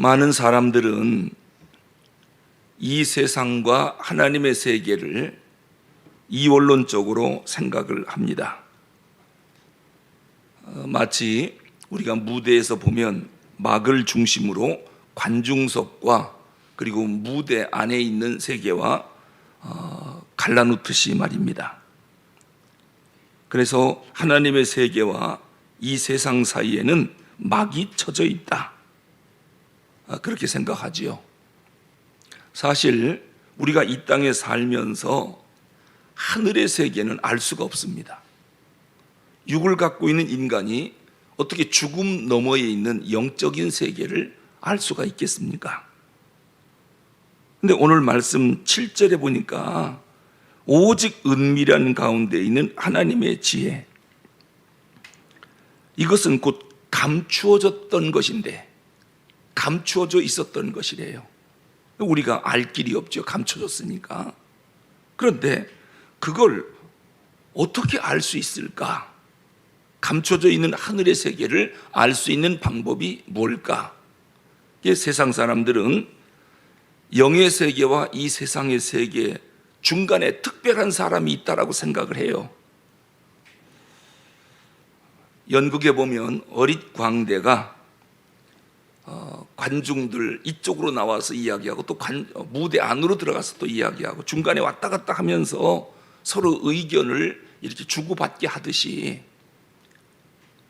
많은 사람들은 이 세상과 하나님의 세계를 이원론적으로 생각을 합니다. 어, 마치 우리가 무대에서 보면 막을 중심으로 관중석과 그리고 무대 안에 있는 세계와 어, 갈라놓듯이 말입니다. 그래서 하나님의 세계와 이 세상 사이에는 막이 쳐져 있다. 아, 그렇게 생각하지요. 사실 우리가 이 땅에 살면서 하늘의 세계는 알 수가 없습니다. 육을 갖고 있는 인간이 어떻게 죽음 너머에 있는 영적인 세계를 알 수가 있겠습니까? 근데 오늘 말씀 7절에 보니까 오직 은밀한 가운데 있는 하나님의 지혜. 이것은 곧 감추어졌던 것인데, 감추어져 있었던 것이래요. 우리가 알 길이 없죠. 감춰졌으니까. 그런데 그걸 어떻게 알 수 있을까? 감춰져 있는 하늘의 세계를 알 수 있는 방법이 뭘까? 세상 사람들은 영의 세계와 이 세상의 세계 중간에 특별한 사람이 있다라고 생각을 해요. 연극에 보면 어릿 광대가 어, 관중들 이쪽으로 나와서 이야기하고 또 관, 어, 무대 안으로 들어가서 또 이야기하고 중간에 왔다 갔다 하면서 서로 의견을 이렇게 주고받게 하듯이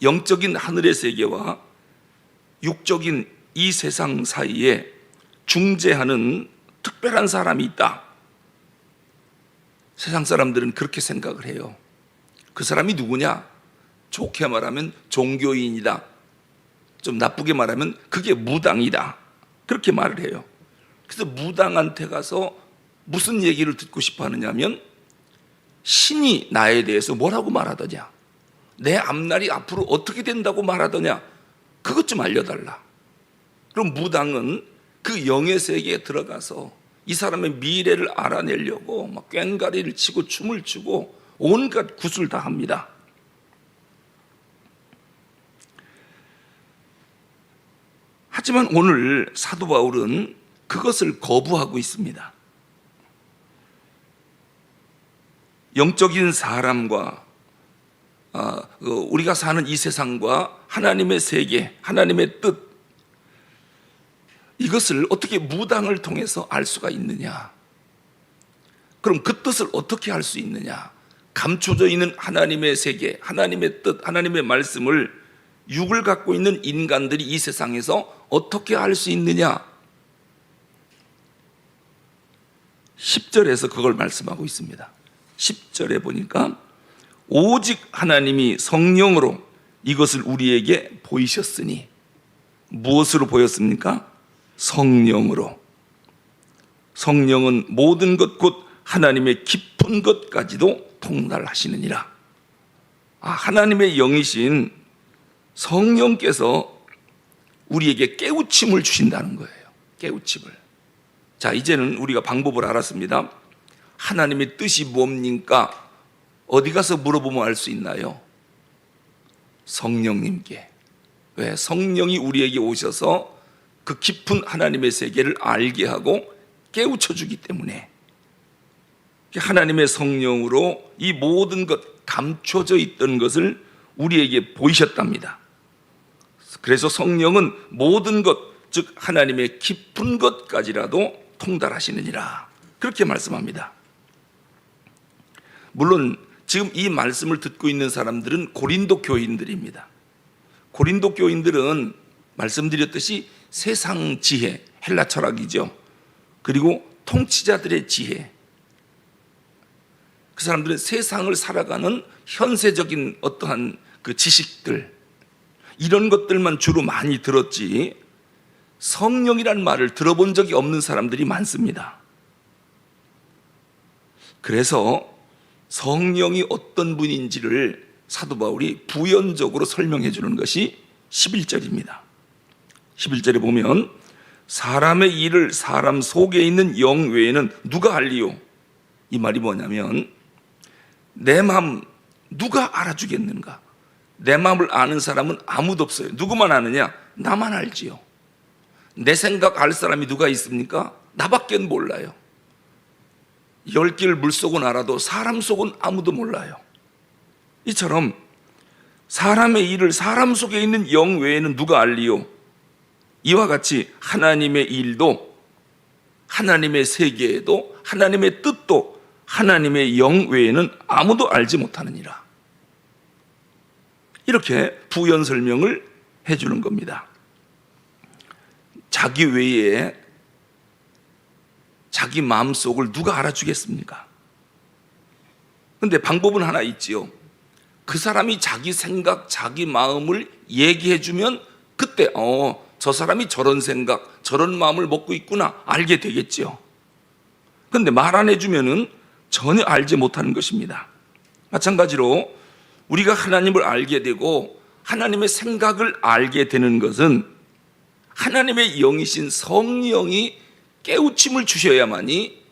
영적인 하늘의 세계와 육적인 이 세상 사이에 중재하는 특별한 사람이 있다. 세상 사람들은 그렇게 생각을 해요. 그 사람이 누구냐? 좋게 말하면 종교인이다. 좀 나쁘게 말하면 그게 무당이다. 그렇게 말을 해요. 그래서 무당한테 가서 무슨 얘기를 듣고 싶어 하느냐 면 신이 나에 대해서 뭐라고 말하더냐? 내 앞날이 앞으로 어떻게 된다고 말하더냐? 그것 좀 알려달라. 그럼 무당은 그 영의 세계에 들어가서 이 사람의 미래를 알아내려고 막 꽹가리를 치고 춤을 추고 온갖 구슬 다 합니다. 하지만 오늘 사도 바울은 그것을 거부하고 있습니다. 영적인 사람과 아, 그 우리가 사는 이 세상과 하나님의 세계, 하나님의 뜻 이것을 어떻게 무당을 통해서 알 수가 있느냐? 그럼 그 뜻을 어떻게 알 수 있느냐? 감춰져 있는 하나님의 세계, 하나님의 뜻, 하나님의 말씀을 육을 갖고 있는 인간들이 이 세상에서 어떻게 알 수 있느냐? 10절에서 그걸 말씀하고 있습니다. 10절에 보니까 오직 하나님이 성령으로 이것을 우리에게 보이셨으니 무엇으로 보였습니까? 성령으로. 성령은 모든 것 곧 하나님의 깊은 것까지도 통달하시느니라. 아, 하나님의 영이신 성령께서 우리에게 깨우침을 주신다는 거예요. 깨우침을. 자, 이제는 우리가 방법을 알았습니다. 하나님의 뜻이 뭡니까? 어디 가서 물어보면 알 수 있나요? 성령님께. 왜? 성령이 우리에게 오셔서 그 깊은 하나님의 세계를 알게 하고 깨우쳐 주기 때문에 하나님의 성령으로 이 모든 것 감춰져 있던 것을 우리에게 보이셨답니다. 그래서 성령은 모든 것, 즉 하나님의 깊은 것까지라도 통달하시느니라. 그렇게 말씀합니다. 물론 지금 이 말씀을 듣고 있는 사람들은 고린도 교인들입니다. 고린도 교인들은 말씀드렸듯이 세상 지혜, 헬라 철학이죠. 그리고 통치자들의 지혜. 그 사람들은 세상을 살아가는 현세적인 어떠한 그 지식들, 이런 것들만 주로 많이 들었지, 성령이란 말을 들어본 적이 없는 사람들이 많습니다. 그래서 성령이 어떤 분인지를 사도 바울이 부연적으로 설명해 주는 것이 11절입니다. 11절에 보면 사람의 일을 사람 속에 있는 영 외에는 누가 알리요? 이 말이 뭐냐면 내 마음 누가 알아주겠는가? 내 마음을 아는 사람은 아무도 없어요. 누구만 아느냐? 나만 알지요. 내 생각 알 사람이 누가 있습니까? 나밖에 몰라요. 열길 물속은 알아도 사람 속은 아무도 몰라요. 이처럼 사람의 일을 사람 속에 있는 영 외에는 누가 알리요? 이와 같이 하나님의 일도 하나님의 세계에도 하나님의 뜻도 하나님의 영 외에는 아무도 알지 못하느니라. 이렇게 부연 설명을 해 주는 겁니다. 자기 외에 자기 마음속을 누가 알아주겠습니까? 근데 방법은 하나 있지요. 그 사람이 자기 생각, 자기 마음을 얘기해 주면 그때, 어, 저 사람이 저런 생각, 저런 마음을 먹고 있구나, 알게 되겠지요. 근데 말 안 해주면은 전혀 알지 못하는 것입니다. 마찬가지로 우리가 하나님을 알게 되고 하나님의 생각을 알게 되는 것은 하나님의 영이신 성령이 깨우침을 주셔야만이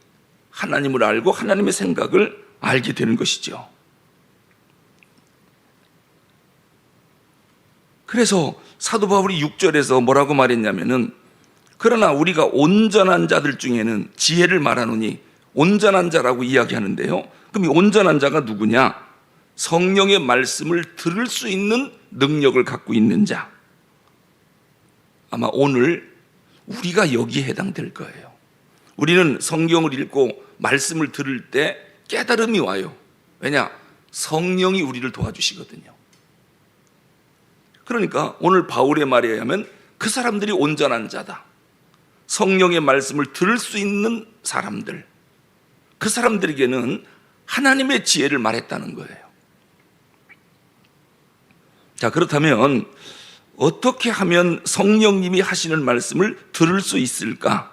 하나님을 알고 하나님의 생각을 알게 되는 것이죠. 그래서 사도 바울이 6절에서 뭐라고 말했냐면은 그러나 우리가 온전한 자들 중에는 지혜를 말하노니 온전한 자라고 이야기하는데요. 그럼 이 온전한 자가 누구냐? 성령의 말씀을 들을 수 있는 능력을 갖고 있는 자. 아마 오늘 우리가 여기에 해당될 거예요. 우리는 성경을 읽고 말씀을 들을 때 깨달음이 와요. 왜냐? 성령이 우리를 도와주시거든요. 그러니까 오늘 바울의 말에 의하면 그 사람들이 온전한 자다. 성령의 말씀을 들을 수 있는 사람들. 그 사람들에게는 하나님의 지혜를 말했다는 거예요. 자, 그렇다면 어떻게 하면 성령님이 하시는 말씀을 들을 수 있을까?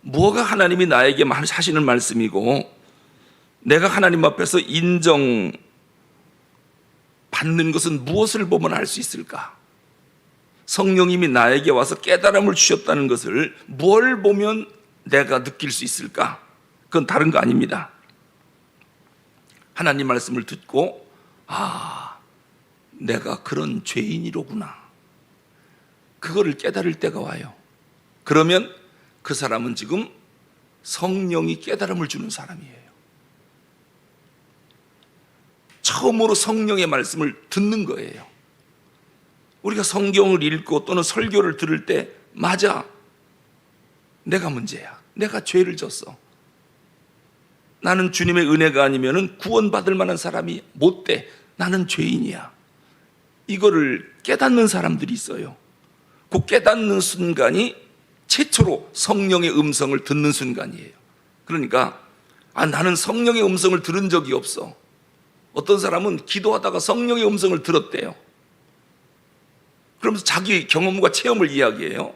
뭐가 하나님이 나에게 하시는 말씀이고 내가 하나님 앞에서 인정 받는 것은 무엇을 보면 알 수 있을까? 성령님이 나에게 와서 깨달음을 주셨다는 것을 뭘 보면 내가 느낄 수 있을까? 그건 다른 거 아닙니다. 하나님 말씀을 듣고 아, 내가 그런 죄인이로구나. 그거를 깨달을 때가 와요. 그러면 그 사람은 지금 성령이 깨달음을 주는 사람이에요. 처음으로 성령의 말씀을 듣는 거예요. 우리가 성경을 읽고 또는 설교를 들을 때, 맞아. 내가 문제야. 내가 죄를 졌어. 나는 주님의 은혜가 아니면 구원받을 만한 사람이 못 돼. 나는 죄인이야. 이거를 깨닫는 사람들이 있어요. 그 깨닫는 순간이 최초로 성령의 음성을 듣는 순간이에요. 그러니까, 아, 나는 성령의 음성을 들은 적이 없어. 어떤 사람은 기도하다가 성령의 음성을 들었대요. 그러면서 자기 경험과 체험을 이야기해요.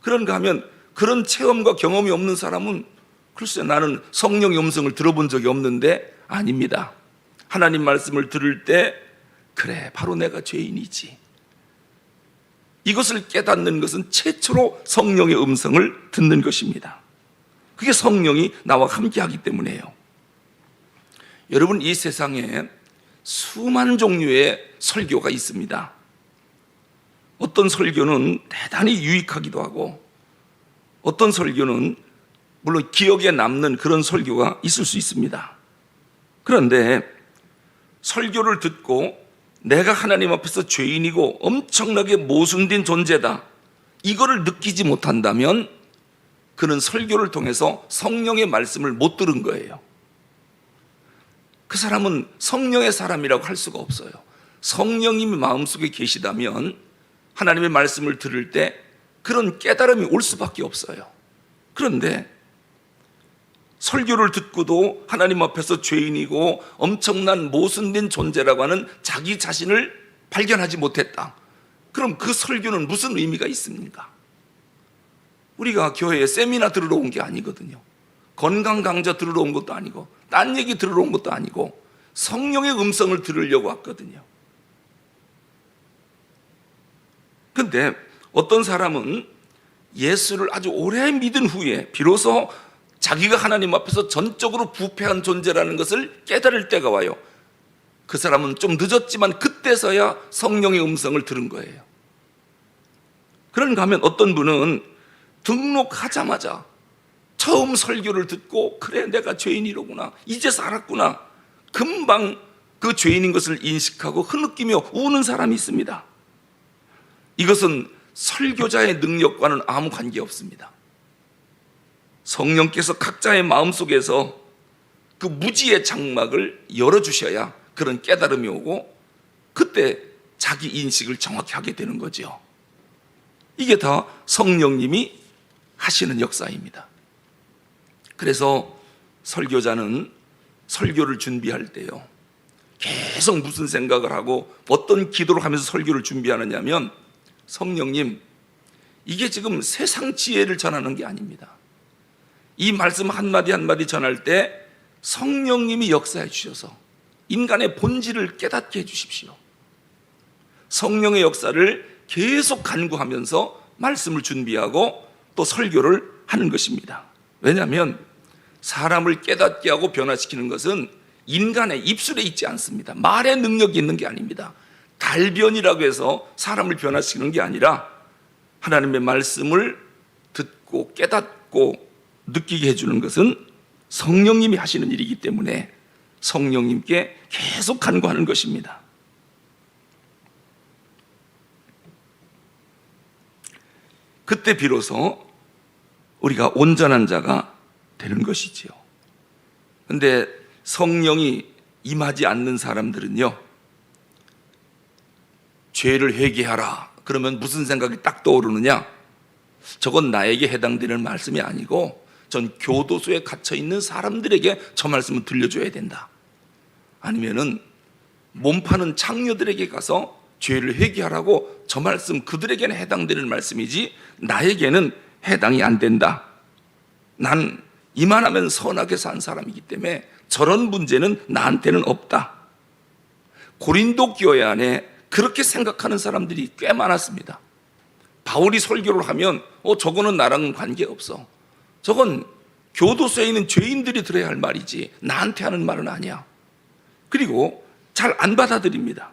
그런가 하면 그런 체험과 경험이 없는 사람은 글쎄 나는 성령의 음성을 들어본 적이 없는데 아닙니다. 하나님 말씀을 들을 때 그래 바로 내가 죄인이지. 이것을 깨닫는 것은 최초로 성령의 음성을 듣는 것입니다. 그게 성령이 나와 함께 하기 때문에요. 여러분 이 세상에 수많은 종류의 설교가 있습니다. 어떤 설교는 대단히 유익하기도 하고 어떤 설교는 물론 기억에 남는 그런 설교가 있을 수 있습니다. 그런데 설교를 듣고 내가 하나님 앞에서 죄인이고 엄청나게 모순된 존재다. 이거를 느끼지 못한다면 그는 설교를 통해서 성령의 말씀을 못 들은 거예요. 그 사람은 성령의 사람이라고 할 수가 없어요. 성령님이 마음속에 계시다면 하나님의 말씀을 들을 때 그런 깨달음이 올 수밖에 없어요. 그런데 설교를 듣고도 하나님 앞에서 죄인이고 엄청난 모순된 존재라고 하는 자기 자신을 발견하지 못했다. 그럼 그 설교는 무슨 의미가 있습니까? 우리가 교회에 세미나 들으러 온 게 아니거든요. 건강 강좌 들으러 온 것도 아니고 딴 얘기 들으러 온 것도 아니고 성령의 음성을 들으려고 왔거든요. 근데 어떤 사람은 예수를 아주 오래 믿은 후에 비로소 자기가 하나님 앞에서 전적으로 부패한 존재라는 것을 깨달을 때가 와요. 그 사람은 좀 늦었지만 그때서야 성령의 음성을 들은 거예요. 그런가 하면 어떤 분은 등록하자마자 처음 설교를 듣고 그래 내가 죄인이로구나 이제 살았구나 금방 그 죄인인 것을 인식하고 흐느끼며 우는 사람이 있습니다. 이것은 설교자의 능력과는 아무 관계 없습니다. 성령께서 각자의 마음 속에서 그 무지의 장막을 열어주셔야 그런 깨달음이 오고 그때 자기 인식을 정확히 하게 되는 거죠. 이게 다 성령님이 하시는 역사입니다. 그래서 설교자는 설교를 준비할 때요. 계속 무슨 생각을 하고 어떤 기도를 하면서 설교를 준비하느냐면 성령님, 이게 지금 세상 지혜를 전하는 게 아닙니다. 이 말씀 한마디 한마디 전할 때 성령님이 역사해 주셔서 인간의 본질을 깨닫게 해 주십시오. 성령의 역사를 계속 간구하면서 말씀을 준비하고 또 설교를 하는 것입니다. 왜냐하면 사람을 깨닫게 하고 변화시키는 것은 인간의 입술에 있지 않습니다. 말의 능력이 있는 게 아닙니다. 달변이라고 해서 사람을 변화시키는 게 아니라 하나님의 말씀을 듣고 깨닫고 느끼게 해주는 것은 성령님이 하시는 일이기 때문에 성령님께 계속 간구하는 것입니다. 그때 비로소 우리가 온전한 자가 되는 것이지요. 근데 성령이 임하지 않는 사람들은요, 죄를 회개하라. 그러면 무슨 생각이 딱 떠오르느냐? 저건 나에게 해당되는 말씀이 아니고 전 교도소에 갇혀 있는 사람들에게 저 말씀을 들려줘야 된다. 아니면은 몸 파는 창녀들에게 가서 죄를 회개하라고 저 말씀 그들에게는 해당되는 말씀이지 나에게는 해당이 안 된다. 난 이만하면 선하게 산 사람이기 때문에 저런 문제는 나한테는 없다. 고린도 교회 안에 그렇게 생각하는 사람들이 꽤 많았습니다. 바울이 설교를 하면 어 저거는 나랑은 관계없어. 저건 교도소에 있는 죄인들이 들어야 할 말이지 나한테 하는 말은 아니야. 그리고 잘 안 받아들입니다.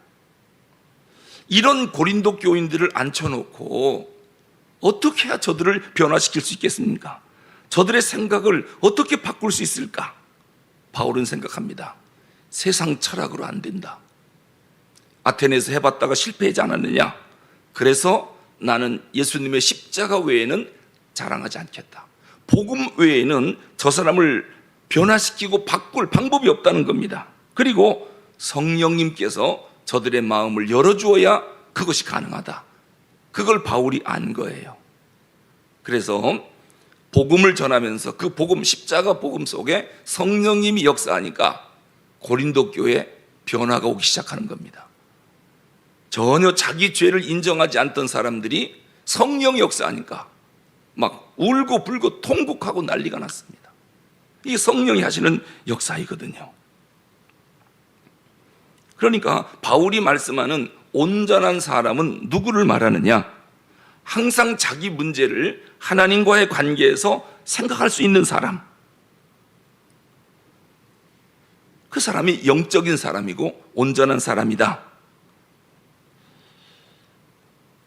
이런 고린도 교인들을 앉혀놓고 어떻게 해야 저들을 변화시킬 수 있겠습니까? 저들의 생각을 어떻게 바꿀 수 있을까? 바울은 생각합니다. 세상 철학으로 안 된다. 아테네에서 해봤다가 실패하지 않았느냐? 그래서 나는 예수님의 십자가 외에는 자랑하지 않겠다. 복음 외에는 저 사람을 변화시키고 바꿀 방법이 없다는 겁니다. 그리고 성령님께서 저들의 마음을 열어주어야 그것이 가능하다. 그걸 바울이 안 거예요. 그래서 복음을 전하면서 그 복음 십자가 복음 속에 성령님이 역사하니까 고린도 교회 변화가 오기 시작하는 겁니다. 전혀 자기 죄를 인정하지 않던 사람들이 성령 역사하니까 막 울고 불고 통곡하고 난리가 났습니다. 이 성령이 하시는 역사이거든요. 그러니까 바울이 말씀하는 온전한 사람은 누구를 말하느냐? 항상 자기 문제를 하나님과의 관계에서 생각할 수 있는 사람. 그 사람이 영적인 사람이고 온전한 사람이다.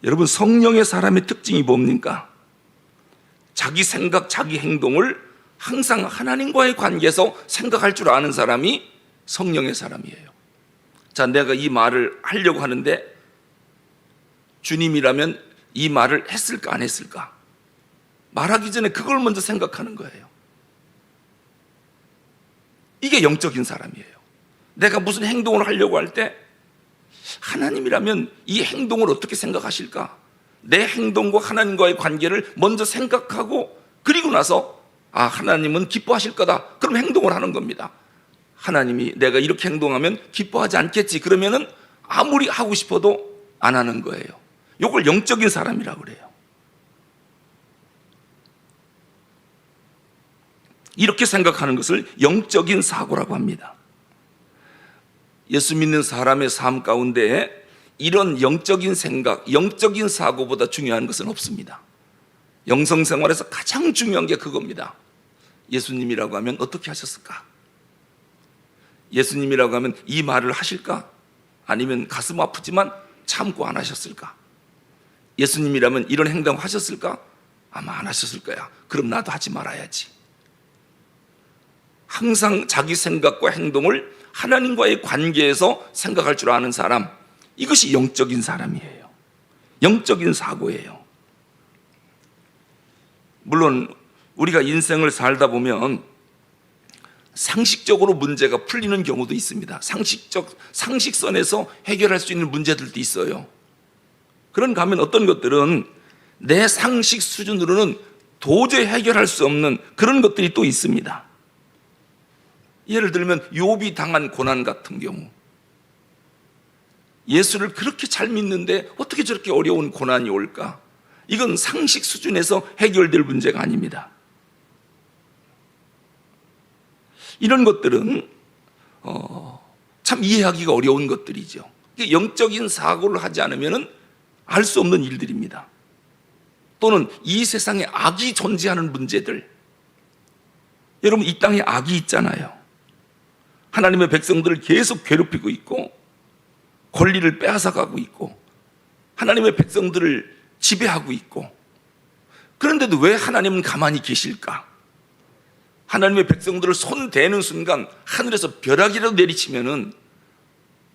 여러분, 성령의 사람의 특징이 뭡니까? 자기 생각, 자기 행동을 항상 하나님과의 관계에서 생각할 줄 아는 사람이 성령의 사람이에요. 자, 내가 이 말을 하려고 하는데 주님이라면 이 말을 했을까 안 했을까? 말하기 전에 그걸 먼저 생각하는 거예요. 이게 영적인 사람이에요. 내가 무슨 행동을 하려고 할 때 하나님이라면 이 행동을 어떻게 생각하실까? 내 행동과 하나님과의 관계를 먼저 생각하고 그리고 나서 아, 하나님은 기뻐하실 거다. 그럼 행동을 하는 겁니다. 하나님이 내가 이렇게 행동하면 기뻐하지 않겠지. 그러면은 아무리 하고 싶어도 안 하는 거예요. 이걸 영적인 사람이라고 그래요. 이렇게 생각하는 것을 영적인 사고라고 합니다. 예수 믿는 사람의 삶 가운데 이런 영적인 생각, 영적인 사고보다 중요한 것은 없습니다. 영성 생활에서 가장 중요한 게 그겁니다. 예수님이라고 하면 어떻게 하셨을까? 예수님이라고 하면 이 말을 하실까? 아니면 가슴 아프지만 참고 안 하셨을까? 예수님이라면 이런 행동 하셨을까? 아마 안 하셨을 거야. 그럼 나도 하지 말아야지. 항상 자기 생각과 행동을 하나님과의 관계에서 생각할 줄 아는 사람, 이것이 영적인 사람이에요. 영적인 사고예요. 물론 우리가 인생을 살다 보면 상식적으로 문제가 풀리는 경우도 있습니다. 상식적 상식선에서 해결할 수 있는 문제들도 있어요. 그런가 하면 어떤 것들은 내 상식 수준으로는 도저히 해결할 수 없는 그런 것들이 또 있습니다. 예를 들면 욥이 당한 고난 같은 경우 예수를 그렇게 잘 믿는데 어떻게 저렇게 어려운 고난이 올까? 이건 상식 수준에서 해결될 문제가 아닙니다. 이런 것들은 어, 참 이해하기가 어려운 것들이죠. 영적인 사고를 하지 않으면 알 수 없는 일들입니다. 또는 이 세상에 악이 존재하는 문제들. 여러분 이 땅에 악이 있잖아요. 하나님의 백성들을 계속 괴롭히고 있고 권리를 빼앗아가고 있고 하나님의 백성들을 지배하고 있고 그런데도 왜 하나님은 가만히 계실까? 하나님의 백성들을 손 대는 순간 하늘에서 벼락이라도 내리치면은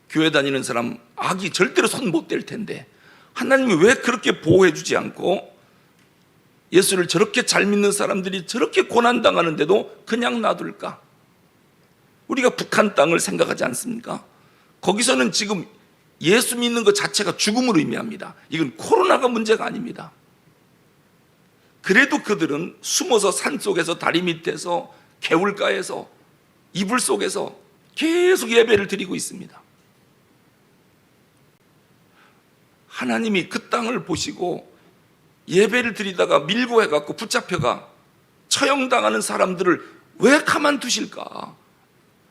교회 다니는 사람 악이 절대로 손 못 댈 텐데 하나님이 왜 그렇게 보호해 주지 않고 예수를 저렇게 잘 믿는 사람들이 저렇게 고난 당하는데도 그냥 놔둘까? 우리가 북한 땅을 생각하지 않습니까? 거기서는 지금 예수 믿는 것 자체가 죽음으로 의미합니다. 이건 코로나가 문제가 아닙니다. 그래도 그들은 숨어서 산 속에서 다리 밑에서 개울가에서 이불 속에서 계속 예배를 드리고 있습니다. 하나님이 그 땅을 보시고 예배를 드리다가 밀고 해갖고 붙잡혀가 처형당하는 사람들을 왜 가만두실까?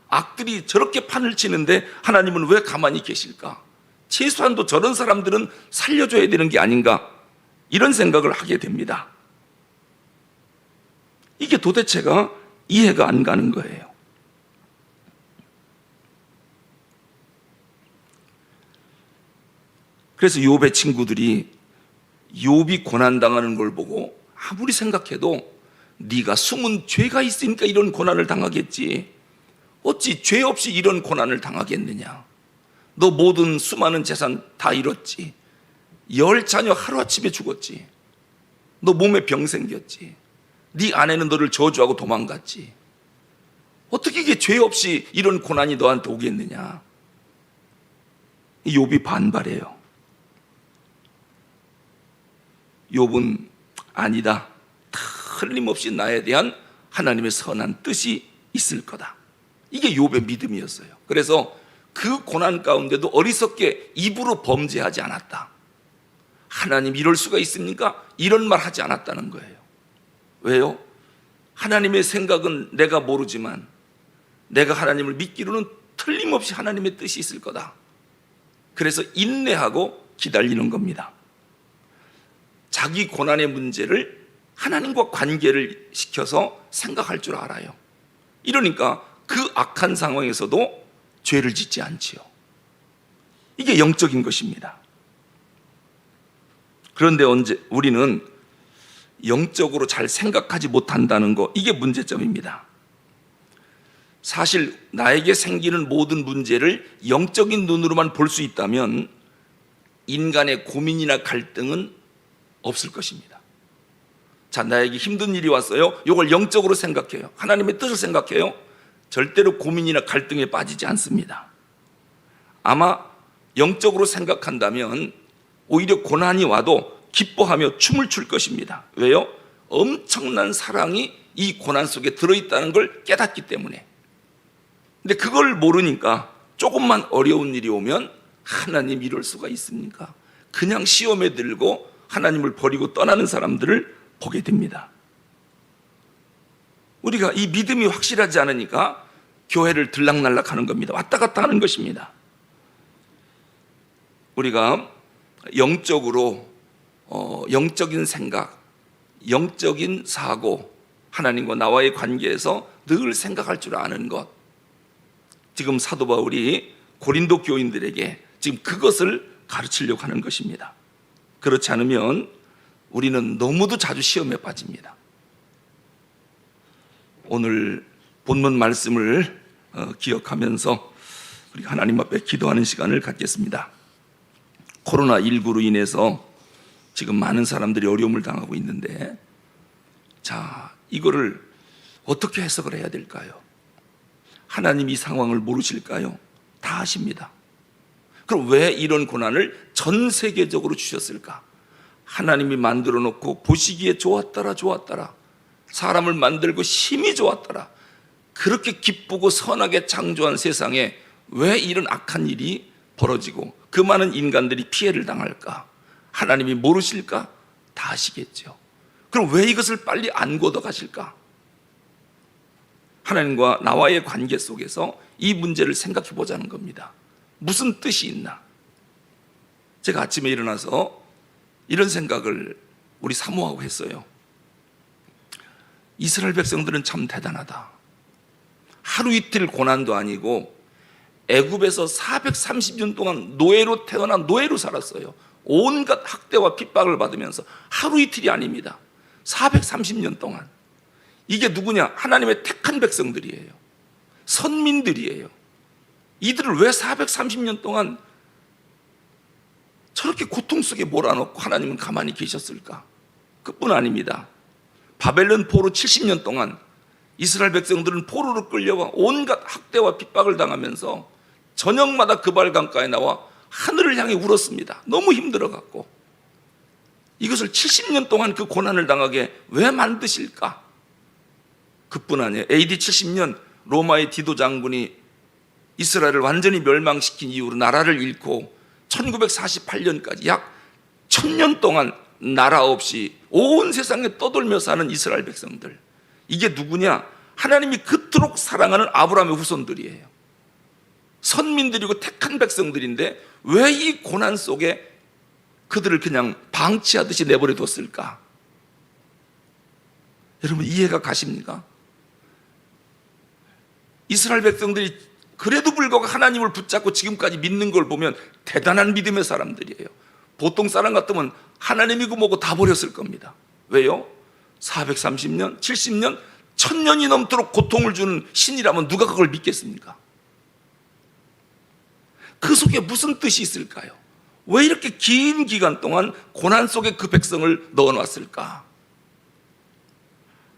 악들이 저렇게 판을 치는데 하나님은 왜 가만히 계실까? 최소한도 저런 사람들은 살려줘야 되는 게 아닌가? 이런 생각을 하게 됩니다. 이게 도대체가 이해가 안 가는 거예요. 그래서 욥의 친구들이 욥이 고난 당하는 걸 보고 아무리 생각해도 네가 숨은 죄가 있으니까 이런 고난을 당하겠지. 어찌 죄 없이 이런 고난을 당하겠느냐? 너 모든 수많은 재산 다 잃었지. 열 자녀 하루아침에 죽었지. 너 몸에 병 생겼지. 네 아내는 너를 저주하고 도망갔지. 어떻게 이게 죄 없이 이런 고난이 너한테 오겠느냐? 욥이 반발해요. 욥은 아니다. 틀림없이 나에 대한 하나님의 선한 뜻이 있을 거다. 이게 욥의 믿음이었어요. 그래서 그 고난 가운데도 어리석게 입으로 범죄하지 않았다. 하나님 이럴 수가 있습니까? 이런 말 하지 않았다는 거예요. 왜요? 하나님의 생각은 내가 모르지만 내가 하나님을 믿기로는 틀림없이 하나님의 뜻이 있을 거다. 그래서 인내하고 기다리는 겁니다. 자기 고난의 문제를 하나님과 관계를 시켜서 생각할 줄 알아요. 이러니까 그 악한 상황에서도 죄를 짓지 않지요. 이게 영적인 것입니다. 그런데 언제 우리는 영적으로 잘 생각하지 못한다는 거 이게 문제점입니다. 사실 나에게 생기는 모든 문제를 영적인 눈으로만 볼 수 있다면 인간의 고민이나 갈등은 없을 것입니다. 자, 나에게 힘든 일이 왔어요. 이걸 영적으로 생각해요. 하나님의 뜻을 생각해요. 절대로 고민이나 갈등에 빠지지 않습니다. 아마 영적으로 생각한다면 오히려 고난이 와도 기뻐하며 춤을 출 것입니다. 왜요? 엄청난 사랑이 이 고난 속에 들어있다는 걸 깨닫기 때문에. 근데 그걸 모르니까 조금만 어려운 일이 오면 하나님 이럴 수가 있습니까? 그냥 시험에 들고 하나님을 버리고 떠나는 사람들을 보게 됩니다. 우리가 이 믿음이 확실하지 않으니까 교회를 들락날락 하는 겁니다. 왔다 갔다 하는 것입니다. 우리가 영적으로 어, 영적인 생각, 영적인 사고, 하나님과 나와의 관계에서 늘 생각할 줄 아는 것. 지금 사도 바울이 고린도 교인들에게 지금 그것을 가르치려고 하는 것입니다. 그렇지 않으면 우리는 너무도 자주 시험에 빠집니다. 오늘 본문 말씀을 어, 기억하면서 우리 하나님 앞에 기도하는 시간을 갖겠습니다. 코로나 19로 인해서 지금 많은 사람들이 어려움을 당하고 있는데 자, 이거를 어떻게 해석을 해야 될까요? 하나님이 이 상황을 모르실까요? 다 아십니다. 그럼 왜 이런 고난을 전 세계적으로 주셨을까? 하나님이 만들어 놓고 보시기에 좋았더라, 좋았더라. 사람을 만들고 힘이 좋았더라. 그렇게 기쁘고 선하게 창조한 세상에 왜 이런 악한 일이 벌어지고 그 많은 인간들이 피해를 당할까? 하나님이 모르실까? 다 아시겠죠. 그럼 왜 이것을 빨리 안 걷어 가실까? 하나님과 나와의 관계 속에서 이 문제를 생각해 보자는 겁니다. 무슨 뜻이 있나? 제가 아침에 일어나서 이런 생각을 우리 사모하고 했어요. 이스라엘 백성들은 참 대단하다. 하루 이틀 고난도 아니고 애굽에서 430년 동안 노예로 태어나 노예로 살았어요. 온갖 학대와 핍박을 받으면서 하루 이틀이 아닙니다. 430년 동안. 이게 누구냐? 하나님의 택한 백성들이에요. 선민들이에요. 이들을 왜 430년 동안 저렇게 고통 속에 몰아넣고 하나님은 가만히 계셨을까? 그뿐 아닙니다. 바벨론 포로 70년 동안 이스라엘 백성들은 포로로 끌려와 온갖 학대와 핍박을 당하면서 저녁마다 그발 강가에 나와 하늘을 향해 울었습니다. 너무 힘들어 갖고 이것을 70년 동안 그 고난을 당하게 왜 만드실까? 그뿐 아니에요. AD 70년 로마의 디도 장군이 이스라엘을 완전히 멸망시킨 이후로 나라를 잃고 1948년까지 약 천년 동안 나라 없이 온 세상에 떠돌며 사는 이스라엘 백성들. 이게 누구냐? 하나님이 그토록 사랑하는 아브라함의 후손들이에요. 선민들이고 택한 백성들인데 왜 이 고난 속에 그들을 그냥 방치하듯이 내버려 뒀을까? 여러분 이해가 가십니까? 이스라엘 백성들이 그래도 불구하고 하나님을 붙잡고 지금까지 믿는 걸 보면 대단한 믿음의 사람들이에요. 보통 사람 같으면 하나님이고 뭐고 다 버렸을 겁니다. 왜요? 430년, 70년, 1000년이 넘도록 고통을 주는 신이라면 누가 그걸 믿겠습니까? 그 속에 무슨 뜻이 있을까요? 왜 이렇게 긴 기간 동안 고난 속에 그 백성을 넣어 놨을까?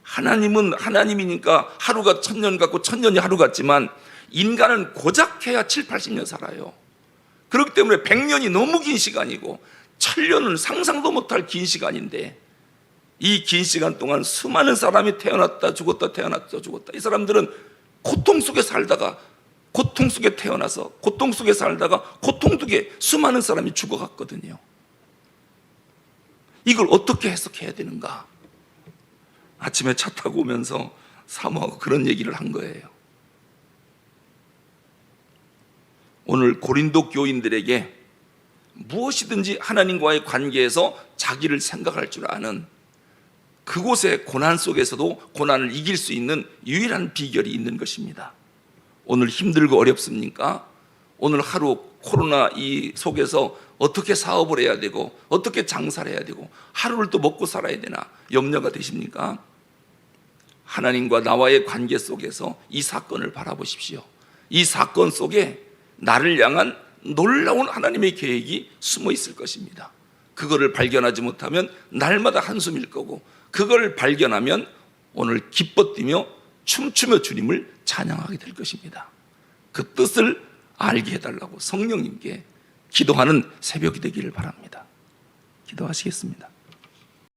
하나님은 하나님이니까 하루가 천년 같고 천년이 하루 같지만 인간은 고작 해야 7, 80년 살아요. 그렇기 때문에 100년이 너무 긴 시간이고 천년은 상상도 못할 긴 시간인데 이 긴 시간 동안 수많은 사람이 태어났다 죽었다 태어났다 죽었다 이 사람들은 고통 속에 살다가 고통 속에 태어나서 고통 속에 살다가 고통 속에 수많은 사람이 죽어갔거든요. 이걸 어떻게 해석해야 되는가? 아침에 차 타고 오면서 사모하고 그런 얘기를 한 거예요. 오늘 고린도 교인들에게 무엇이든지 하나님과의 관계에서 자기를 생각할 줄 아는 그곳의 고난 속에서도 고난을 이길 수 있는 유일한 비결이 있는 것입니다. 오늘 힘들고 어렵습니까? 오늘 하루 코로나 이 속에서 어떻게 사업을 해야 되고 어떻게 장사를 해야 되고 하루를 또 먹고 살아야 되나 염려가 되십니까? 하나님과 나와의 관계 속에서 이 사건을 바라보십시오. 이 사건 속에 나를 향한 놀라운 하나님의 계획이 숨어 있을 것입니다. 그거를 발견하지 못하면 날마다 한숨일 거고 그걸 발견하면 오늘 기뻐 뛰며 춤추며 주님을 찬양하게 될 것입니다. 그 뜻을 알게 해달라고 성령님께 기도하는 새벽이 되기를 바랍니다. 기도하시겠습니다.